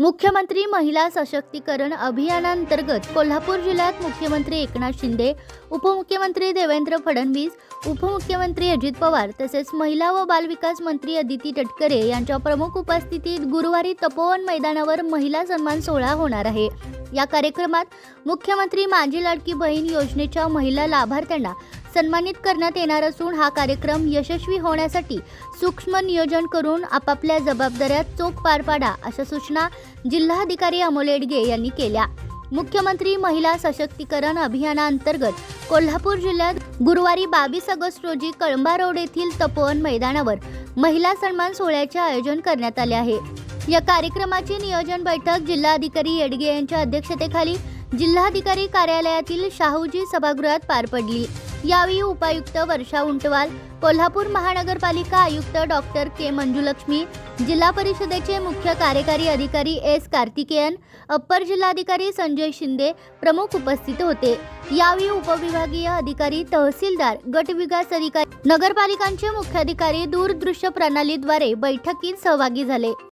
मुख्यमंत्री महिला सशक्तीकरण अभियानांतर्गत कोल्हापूर जिल्ह्यात मुख्यमंत्री एकनाथ शिंदे उपमुख्यमंत्री देवेंद्र फडणवीस उपमुख्यमंत्री अजित पवार तसेच महिला व बालविकास मंत्री अदिती तटकरे यांच्या प्रमुख उपस्थितीत गुरुवारी तपोवन मैदानावर महिला सन्मान सोहळा होणार आहे. या कार्यक्रमात मुख्यमंत्री माझी लाडकी बहीण योजनेच्या महिला लाभार्थ्यांना सन्मानित करण्यात येणार असून हा कार्यक्रम यशस्वी होण्यासाठी सूक्ष्म नियोजन करून आपापल्या जबाबदाऱ्या चोख पार पाडा अशा सूचना जिल्हाधिकारी अमोल एडगे यांनी केल्या. मुख्यमंत्री महिला सशक्तीकरण अभियानाअंतर्गत कोल्हापूर जिल्ह्यात गुरुवारी बावीस ऑगस्ट रोजी कळंबा रोड येथील तपोवन मैदानावर महिला सन्मान सोहळ्याचे आयोजन करण्यात आले आहे. या कार्यक्रमाची नियोजन बैठक जिल्हाधिकारी येडगे यांच्या अध्यक्षतेखाली जिल्हाधिकारी कार्यालयातील शाहूजी सभागृहात पार पडली. यावेळी उपायुक्त वर्षा उंटवाल कोल्हापूर महानगरपालिका आयुक्त डॉक्टर के मंजुलक्ष्मी जिल्हा परिषदेचे मुख्य कार्यकारी अधिकारी एस कार्तिकेयन अप्पर जिल्हाधिकारी संजय शिंदे प्रमुख उपस्थित होते. यावेळी उपविभागीय अधिकारी तहसीलदार गट विकास अधिकारी नगरपालिकांचे मुख्याधिकारी दूरदृश्य प्रणालीद्वारे बैठकीत सहभागी झाले.